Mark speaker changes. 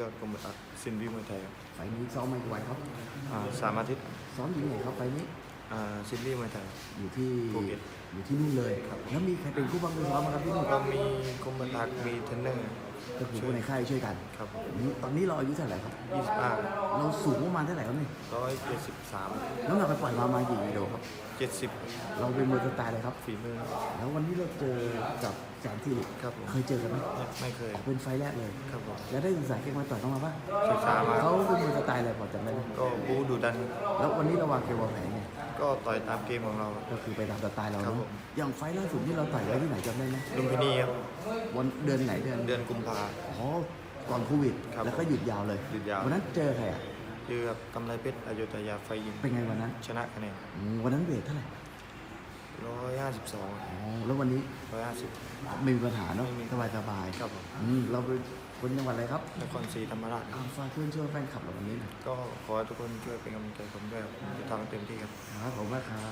Speaker 1: ยอดกรมอัดสินวิมวยไทยครับ
Speaker 2: ไฟล์นี้ซ้อมมากี่วันครับ
Speaker 1: อ่าสามอาทิตย์
Speaker 2: ซ้อมอยู่ไหนครับไฟล์นี้
Speaker 1: อ่าสินวิมวยไทย
Speaker 2: อยู่ที่
Speaker 1: ภูเก็ต
Speaker 2: อยู่ที่นู่นเลย
Speaker 1: ครับ
Speaker 2: แล้วมีใครเป็นคู่บังคับซ้อมไหมครับที่นู่น
Speaker 1: ก็มีกรมอัดมีเทรนเนอร์
Speaker 2: ก็คือคนในค่ายช่วยกัน
Speaker 1: ครับ
Speaker 2: ตอนนี้เราอายุเท่าไหร่ครับ
Speaker 1: ยี่สิบห้า
Speaker 2: เราสูงประมาณเท่าไหร่ครับนี่
Speaker 1: ร้อยเจ็ดสิบสาม
Speaker 2: น้ำหนักไปปล่อยมาประมาณกี่กิโลครับ
Speaker 1: เจ็ดสิบ
Speaker 2: เราเป็นมวยสไตล์อะไรครับ
Speaker 1: ฝีมือ
Speaker 2: แล้ววันนี้เราเจอกับแสนที่
Speaker 1: ครับผม
Speaker 2: เคยเจอกันไหม
Speaker 1: ไม่เคย
Speaker 2: เป็นไฟล์แรกเลย
Speaker 1: ครับผม
Speaker 2: แล้วได้ศึกษาเก่งมาต่อยเข้ามาป่ะ
Speaker 1: ศึกษามา
Speaker 2: เขาเป็นมวยสไตล์อะไรพอจำได้ไหม
Speaker 1: ก็บูดูดัน
Speaker 2: แล้ววันนี้เราวางเกมวางแผนไง
Speaker 1: ก็ต่อยตามเกมของเรา
Speaker 2: ก็คือไปตามสไตล์เรา
Speaker 1: ครับ
Speaker 2: เน
Speaker 1: ผ
Speaker 2: อะ
Speaker 1: ม
Speaker 2: อย่างไฟล์ล่าสุดที่เราต่อยไว้ที่ไหนจำได้ไหม
Speaker 1: ลุมพินีครับ
Speaker 2: วันเดือนไหนเดือน
Speaker 1: เดือนกุมภา
Speaker 2: อ๋อก่อนโควิด
Speaker 1: ครับ
Speaker 2: แล้วก็หยุดยาวเลย
Speaker 1: หยุดยาว
Speaker 2: วันนั้นเจอใครอะ
Speaker 1: เจอกับกำไรเพชรอยุธยาไฟยิม
Speaker 2: เป็นไงวันนั้น
Speaker 1: ชนะคะแนน
Speaker 2: อืมวันนั้นเวทเท่าไหร่
Speaker 1: ร้อยห้าสิบส อง
Speaker 2: อ๋อ แล้ววันนี้
Speaker 1: ร้อยห้าสิบ
Speaker 2: ไม่มีปัญหาเนาะ
Speaker 1: ไม่มี
Speaker 2: สบายสบาย
Speaker 1: ครับผม
Speaker 2: อืมเราเป็นคนจังหวัดอะไรครับ
Speaker 1: นครศรีธรรมราช
Speaker 2: อ่าฝากเพื่อนช่วยแฟนคลับเราวันนี้หน่อย
Speaker 1: ก็ขอให้ทุกคนช่วยเป็นกำลังใจผมด้วยครับผมจะทำเต็มที่ครับ
Speaker 2: ครับผมมากครับ